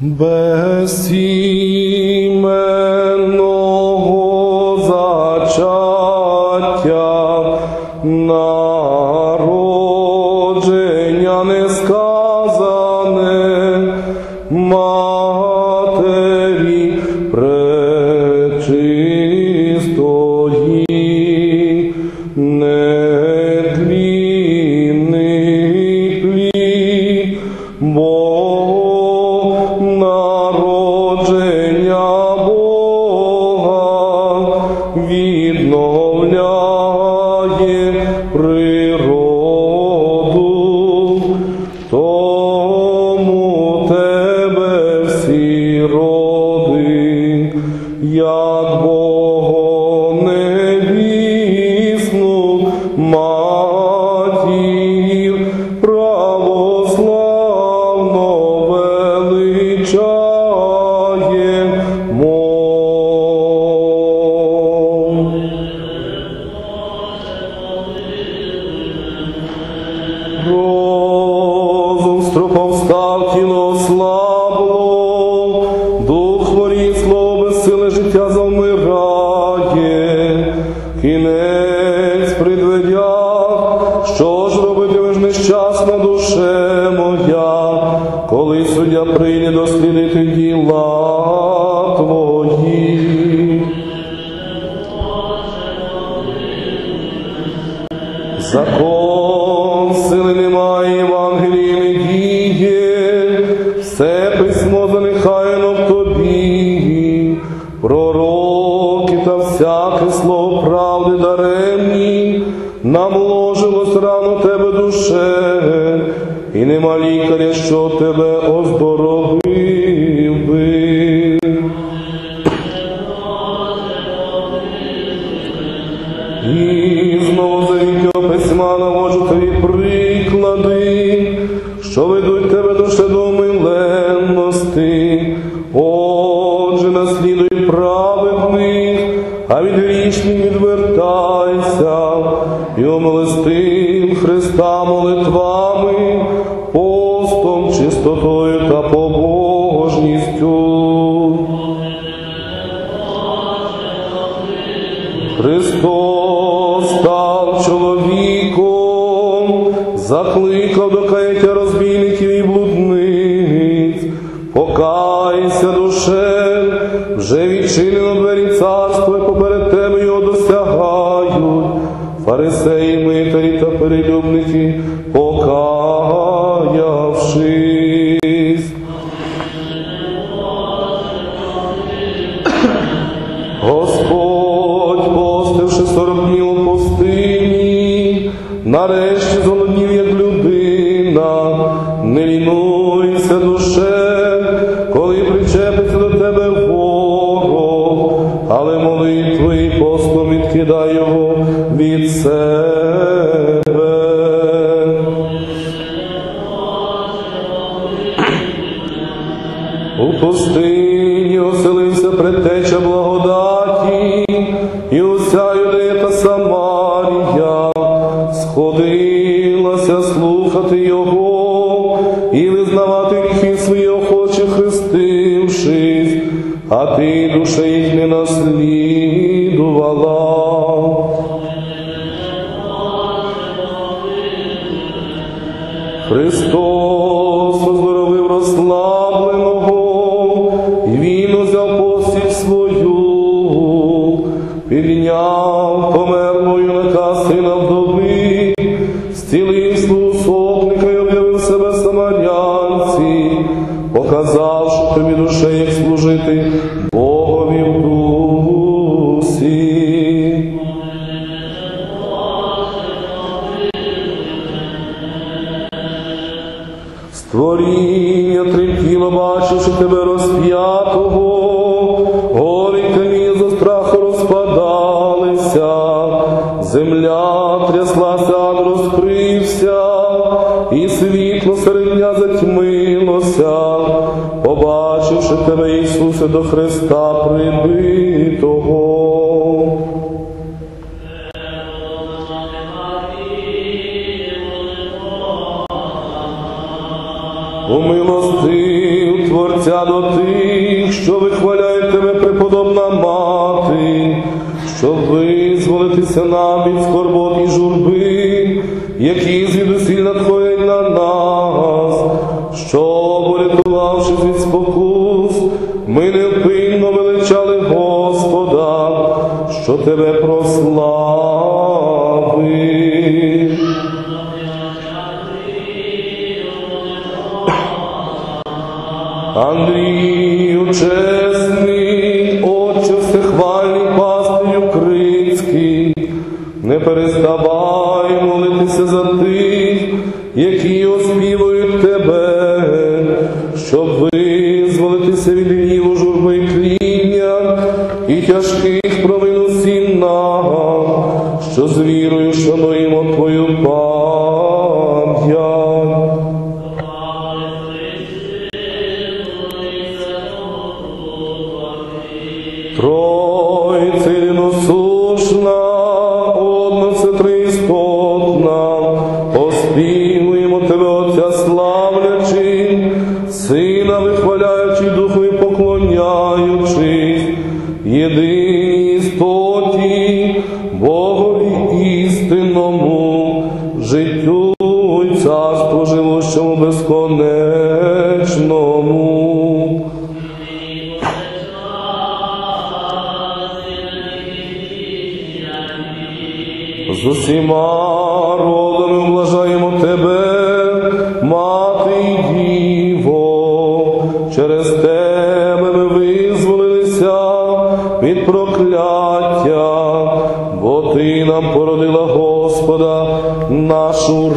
безсіменного erro. Ослабло, дух хворі, слово безсиле життя завмирає, кінець при що ж робити? Робитимеш нещасна душе моя, коли суддя прийде дослідити діла все письмо занехаяно в тобі, пророки та всяке слово правди даремні, намножилось рано тебе душе, і нема лікаря, що тебе оздоровив би. І знову завітнього письма наводжу тобі приклади, що ведуть тебе до миленності. І умилостив Христа молитвами, постом, чистотою та побожністю. Христос став чоловіком, закликав до каяття розбійників і блудниць. Покайся, душе, вже відчинено двері царства, і поперед тебе його досягають. Фарисеї, Господь, постивши сорок днів у пустині, нарешті зголоднів, як людина, не лінуйся, душе, коли причепиться до тебе ворог, але молитвою і постом відкидай його від себе. У пустині оселився слухати і визнавати гріхи свої охоче хрестившись, а ти душе їх не наслідувала. Христос оздоровив розслабленого, і він узяв постіль свою, підняв померлою на сина Створіння тремтіло, бачивши тебе розп'ятого, гори й за страху розпадалися, земля тряслася, ад розкрився, і світло серед дня затьмилося, побачивши тебе, Ісусе, до Христа прибитого. Умилостив Творця до тих, що вихваляє тебе, преподобна мати, щоб визволитися нам від скорбот і журби, які звідусіль надходять на нас, що урятувавшись Андрію чесний, отче всехвальний пастирю Крицький, не переставай молитися за тих, які оспівують тебе, щоб визволитися від гніву журби і тління і тяжких провин усім нам, що з вірою шануємо Твою Одна всетристотна, оспівуємо Тебе, Отця славлячи, Сина вихваляючи, Духові поклоняючись, єдиній З усіма родами блажаємо тебе, мати і діво, через тебе ми визволилися від прокляття, бо ти нам породила Господа нашу